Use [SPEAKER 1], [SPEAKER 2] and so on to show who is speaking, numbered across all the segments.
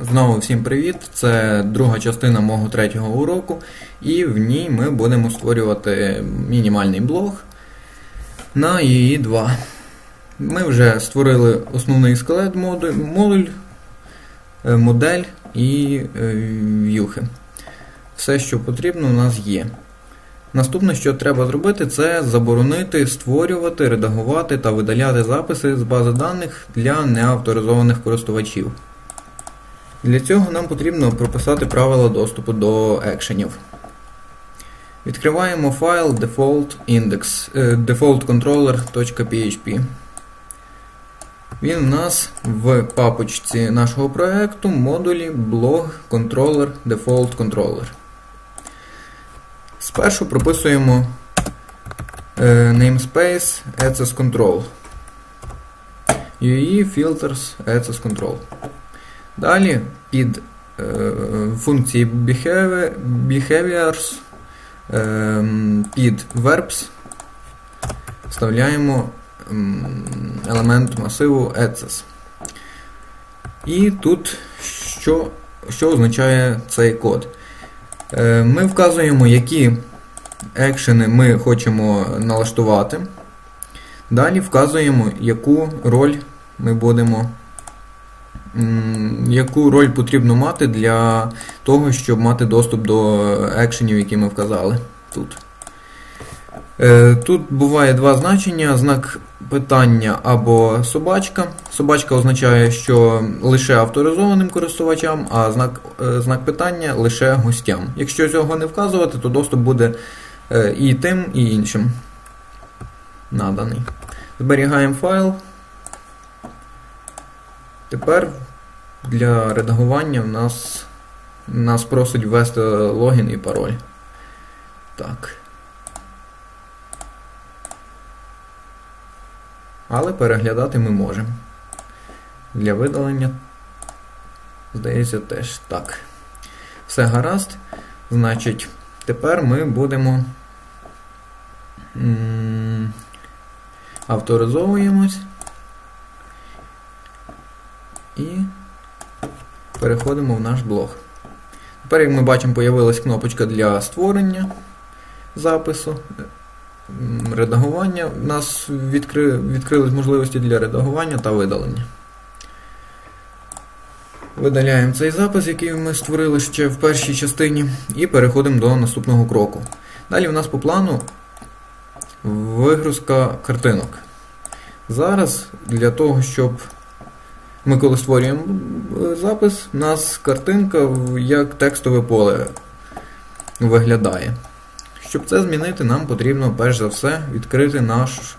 [SPEAKER 1] Знову всім привіт! Це друга частина мого третього уроку, і в ній ми будемо створювати мінімальний блог на ii 2. Ми вже створили основний скелет модуль, модуль е, модель і е, в'юхи. Все, що потрібно, у нас є. Наступне, що треба зробити, це заборонити створювати, редагувати та видаляти записи з бази даних для неавторизованих користувачів. Для цього нам потрібно прописати правила доступу до екшенів. Відкриваємо файл default index, е, defaultcontroller.php. Він у нас в папочці нашого проєкту модулі blog controller default controller. Спершу прописуємо е, namespace access control. UI filters access control. Далі під е, функції behavior, behaviors е, під verbs вставляємо е, елемент масиву access. І тут що, що означає цей код? Е, ми вказуємо, які екшени ми хочемо налаштувати. Далі вказуємо, яку роль ми будемо яку роль потрібно мати для того, щоб мати доступ до екшенів, які ми вказали тут. Е, тут буває два значення: знак питання або собачка. Собачка означає, що лише авторизованим користувачам, а знак е, знак питання лише гостям. Якщо цього не вказувати, то доступ буде е, і тим, і іншим наданий. Зберігаємо файл. Тепер для редагування в нас нас просить ввести логін і пароль. Так. Але переглядати ми можемо. Для видалення, здається, теж так. Все гаразд. Значить, тепер ми будемо авторизовуємось. І переходимо в наш блог. Тепер, як ми бачимо, з'явилась кнопочка для створення запису, редагування. У нас відкри... відкрились можливості для редагування та видалення. Видаляємо цей запис, який ми створили ще в першій частині, і переходимо до наступного кроку. Далі у нас по плану вигрузка картинок. Зараз для того, щоб ми коли створюємо е, запис, у нас картинка як текстове поле виглядає. Щоб це змінити, нам потрібно перш за все відкрити наш,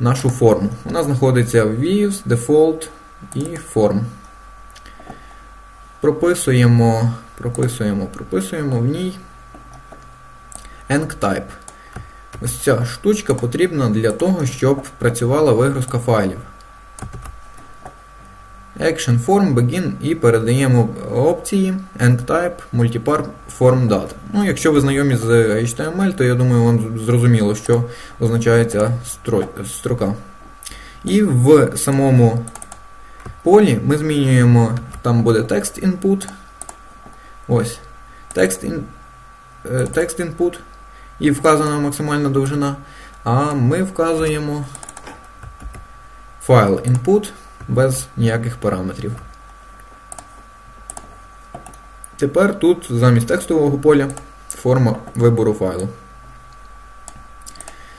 [SPEAKER 1] нашу форму. Вона знаходиться в Views, Default і Form. Прописуємо, прописуємо, прописуємо в ній EncType. Ось ця штучка потрібна для того, щоб працювала вигрузка файлів. Action Form, Begin і передаємо опції EndType, Multipar Form Data. Ну, Якщо ви знайомі з HTML, то я думаю, вам зрозуміло, що означає ця строка. І в самому полі ми змінюємо, там буде text input. Ось. Text, in, text input і вказана максимальна довжина. А ми вказуємо файл input без ніяких параметрів. Тепер тут замість текстового поля форма вибору файлу.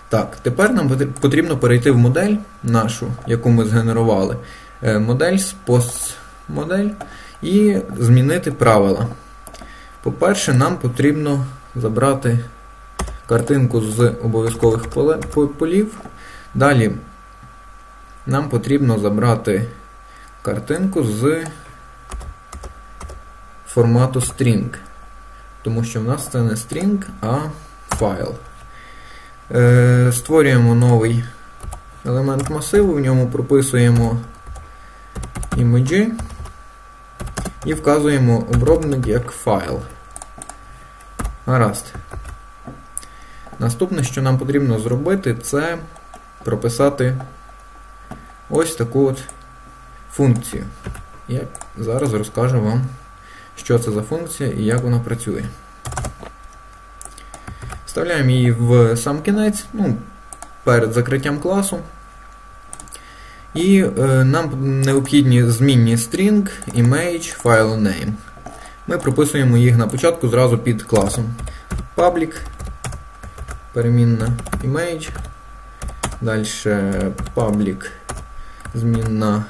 [SPEAKER 1] Так, тепер нам потрібно перейти в модель нашу, яку ми згенерували. Е, модель з постмодель і змінити правила. По-перше, нам потрібно забрати картинку з обов'язкових полів. Далі нам потрібно забрати картинку з формату string. Тому що в нас це не string, а файл. Е, Створюємо новий елемент масиву, в ньому прописуємо імеджі і вказуємо обробник як файл. Гаразд. Наступне, що нам потрібно зробити, це прописати ось таку от функцію. Я зараз розкажу вам, що це за функція і як вона працює. Вставляємо її в сам кінець, ну, перед закриттям класу. І е, нам необхідні змінні string, image, file name. Ми прописуємо їх на початку зразу під класом. Public, перемінна image, далі public, змінна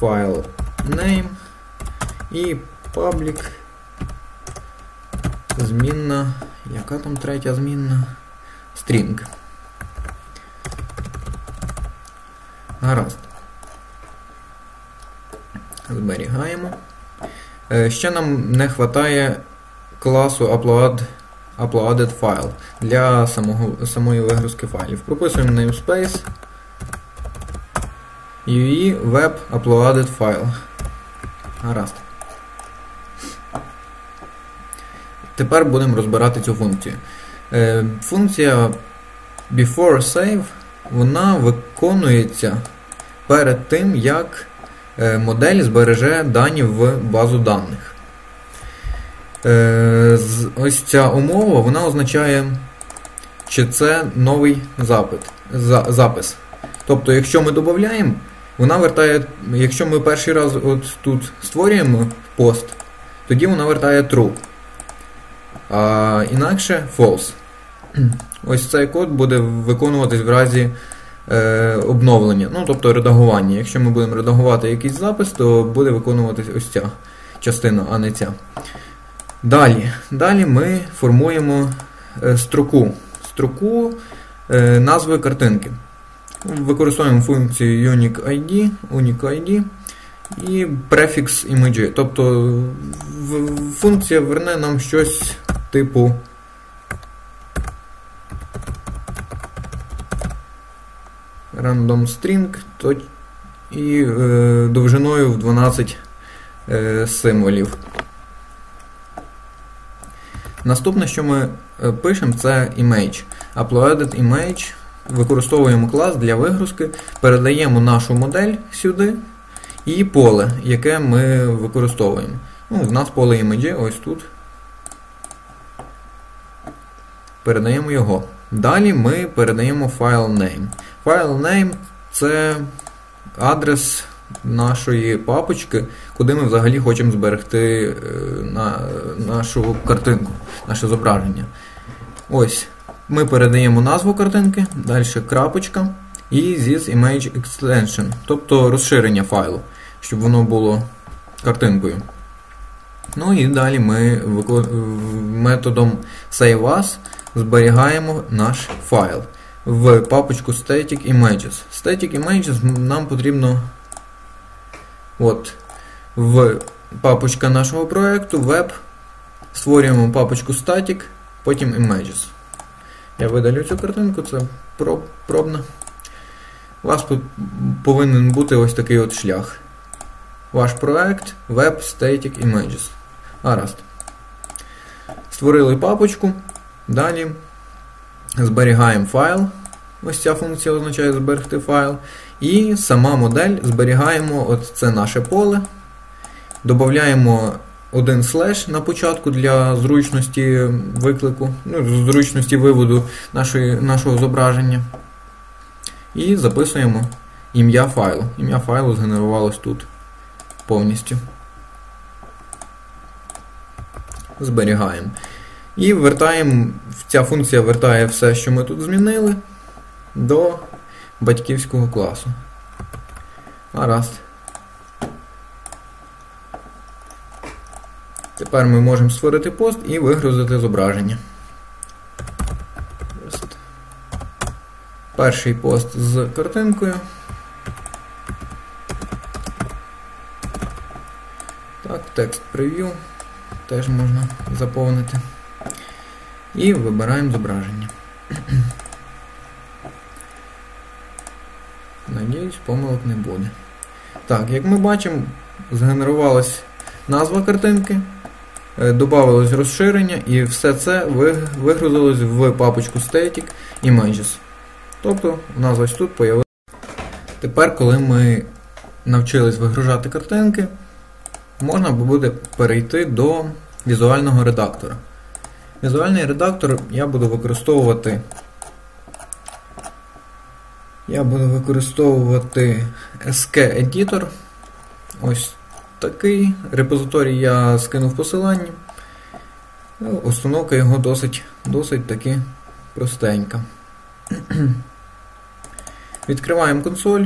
[SPEAKER 1] file name і public, змінна, яка там третя змінна? String. Гаразд. Зберігаємо. Е, ще нам не вистачає класу upload, uploaded file для самого, самої вигрузки файлів. Прописуємо namespace UE web uploaded file. Гаразд. Тепер будемо розбирати цю функцію. Е, функція before save вона виконується перед тим, як е, модель збереже дані в базу даних. Е, ось ця умова вона означає, чи це новий запит, запис. Тобто, якщо ми додаємо, вона вертає, якщо ми перший раз от тут створюємо пост, тоді вона вертає true. А інакше false. Ось цей код буде виконуватись в разі е, обновлення, ну тобто редагування. Якщо ми будемо редагувати якийсь запис, то буде виконуватись ось ця частина, а не ця. Далі Далі ми формуємо е, строку строку е, назви картинки. Використовуємо функцію UniqueID, UniqueID і префікс image. Тобто функція верне нам щось типу random string і е, довжиною в 12 е, символів. Наступне, що ми е, пишемо, це image. Uploaded image. Використовуємо клас для вигрузки, передаємо нашу модель сюди і поле, яке ми використовуємо. Ну, В нас поле image ось тут. Передаємо його. Далі ми передаємо файл name. Файл name це адрес нашої папочки, куди ми взагалі хочемо зберегти е, на нашу картинку, наше зображення. Ось. Ми передаємо назву картинки, далі крапочка і this image extension, тобто розширення файлу, щоб воно було картинкою. Ну і далі ми методом SaveAs зберігаємо наш файл в папочку Static Images. Static Images нам потрібно от, в папочка нашого проєкту Web. Створюємо папочку Static, потім Images. Я видалю цю картинку, це проб, пробна. У вас повинен бути ось такий от шлях. Ваш проект Web Static Images. Гаразд. Створили папочку. Далі зберігаємо файл. Ось ця функція означає зберегти файл. І сама модель зберігаємо от це наше поле. Додаємо один слеш на початку для зручності виклику, ну, зручності виводу нашої, нашого зображення. І записуємо ім'я файлу. Ім'я файлу згенерувалось тут повністю. Зберігаємо. І вертаємо, ця функція вертає все, що ми тут змінили, до батьківського класу. Гаразд. Тепер ми можемо створити пост і вигрузити зображення. Перший пост з картинкою. Так, текст прев'ю теж можна заповнити. І вибираємо зображення. Надіюсь, помилок не буде. Так, як ми бачимо, згенерувалась назва картинки, е, додавалось розширення і все це вигрузилось в папочку Static Images. Тобто у нас ось тут появилося. Тепер, коли ми навчились вигружати картинки, можна буде перейти до візуального редактора. Візуальний редактор я буду використовувати. Я буду використовувати SK-Editor. Ось такий. Репозиторій я скинув в посиланні. Ну, установка його досить досить таки простенька. Відкриваємо консоль.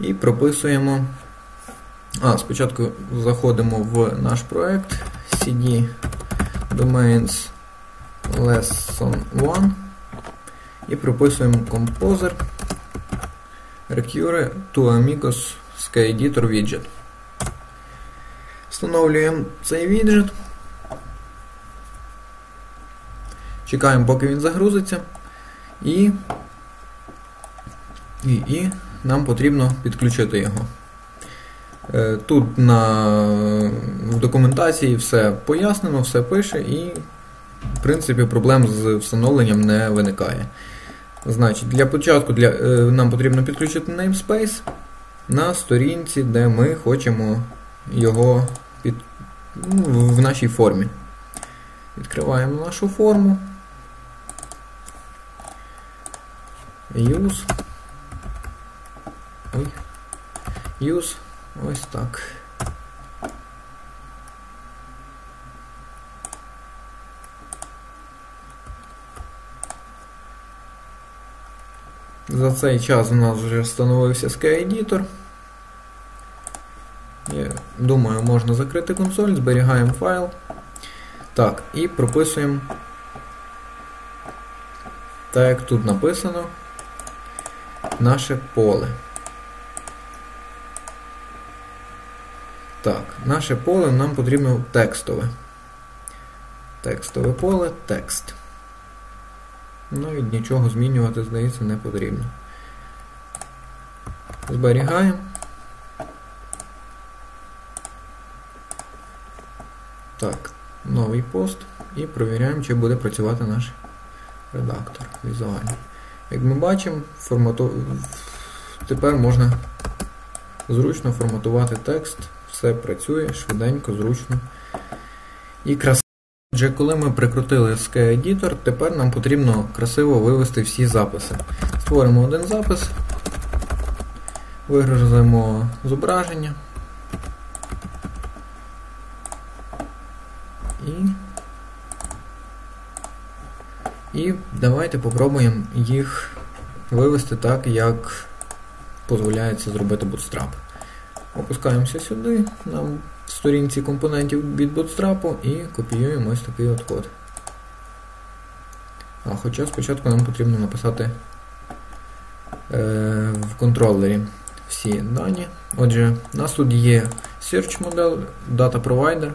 [SPEAKER 1] І прописуємо. А, спочатку заходимо в наш проект CD Domains Lesson 1 і прописуємо Composer Recure to Amigos SkyEditor Widget. Встановлюємо цей віджит. Чекаємо, поки він загрузиться. І, і, і нам потрібно підключити його. Е, тут на, в документації все пояснено, все пише і, в принципі, проблем з встановленням не виникає. Значить, Для початку для, е, нам потрібно підключити namespace на сторінці, де ми хочемо його під, ну, в нашій формі. Відкриваємо нашу форму. Use. Ой. Use. Ось так. За цей час у нас вже встановився SkyEditor. Я думаю, можна закрити консоль, зберігаємо файл. Так, і прописуємо, так як тут написано, наше поле. Так, наше поле нам потрібно текстове. Текстове поле, текст. Навіть нічого змінювати, здається, не потрібно. Зберігаємо. Так, новий пост і провіряємо, чи буде працювати наш редактор візуальний. Як ми бачимо, формату... тепер можна зручно форматувати текст, все працює швиденько, зручно і красиво. Отже, коли ми прикрутили SkyEditor, тепер нам потрібно красиво вивести всі записи. Створимо один запис, вигрузимо зображення. І і давайте попробуємо їх вивести так, як дозволяє це зробити Bootstrap. Опускаємося сюди, на сторінці компонентів від Bootstrap і копіюємо ось такий от код. А хоча спочатку нам потрібно написати е, в контролері всі дані. Отже, у нас тут є Search Model, Data Provider,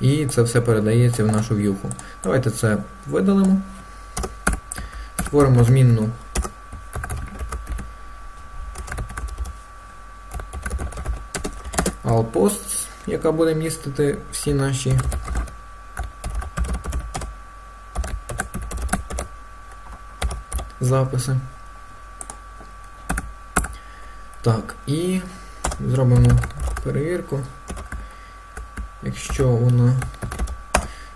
[SPEAKER 1] і це все передається в нашу в'юху. Давайте це видалимо. Створимо змінну allPosts, яка буде містити всі наші записи. Так, і зробимо перевірку. Якщо вона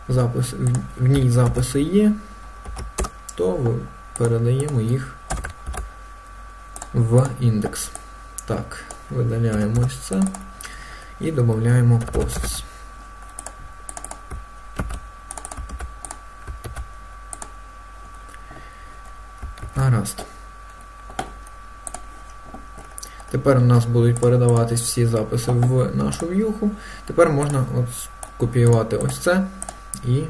[SPEAKER 1] запис, в ній записи є, то передаємо їх в індекс. Так, видаляємо ось це і додаємо posts. Гаразд. Тепер у нас будуть передаватись всі записи в нашу в'юху. Тепер можна от скопіювати ось це і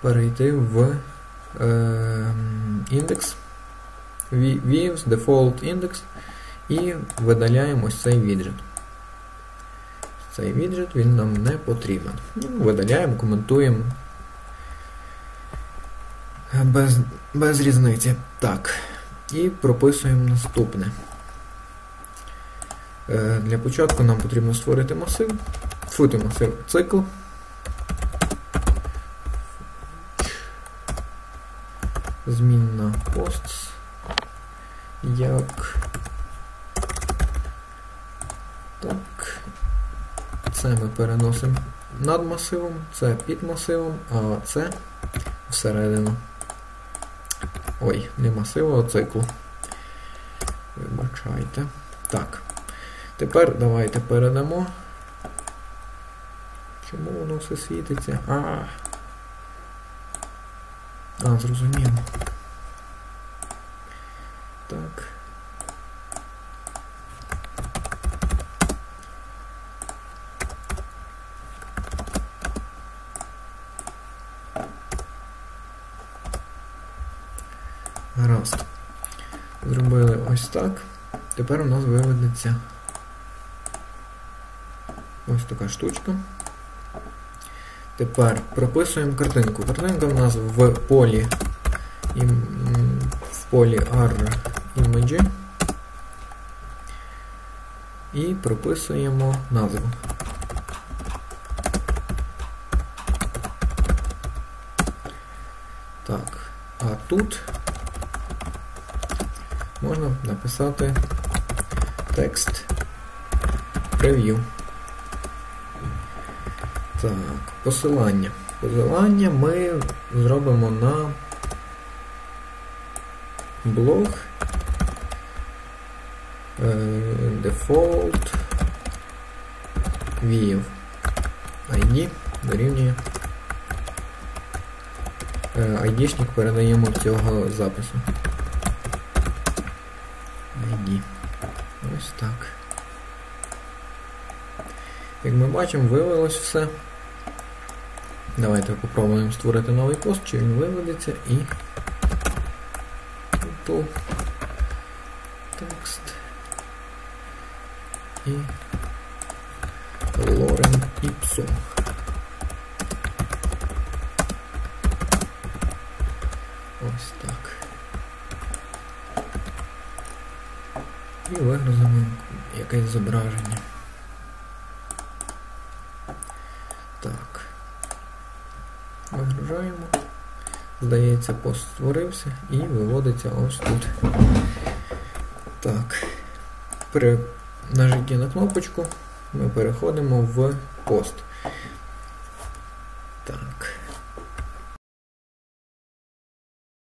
[SPEAKER 1] перейти в е, індекс Views, Default Index і видаляємо ось цей віджит. Цей віджит він нам не потрібен. Ну, видаляємо, коментуємо. Без, без різниці. Так. І прописуємо наступне. Е, для початку нам потрібно створити масив, фути масив цикл. змінна posts як так. Це ми переносимо над масивом, це під масивом, а це всередину. Ой, не масиву, а циклу. Вибачайте. Так. Тепер давайте передамо. Чому воно все світиться? А. А, зрозуміло. Так. Гаразд. Зробили ось так. Тепер у нас виведеться ось така штучка. Тепер прописуємо картинку. Картинка у нас в полі в полі R Image і прописуємо назву. Так, а тут можна написати текст прев'ю. Так, посилання. Посилання ми зробимо на блог default view ID дорівнює ID-шник передаємо цього запису. ID. Ось так. Як ми бачимо, вивелось все. Давайте попробуємо створити новий пост, чи він виведеться і Apple текст і Лорен Іпсо. Ось так. І вигрузимо якесь зображення. Так. Вигружаємо. Здається, пост створився і виводиться ось тут. Так. При нажатті на кнопочку ми переходимо в пост.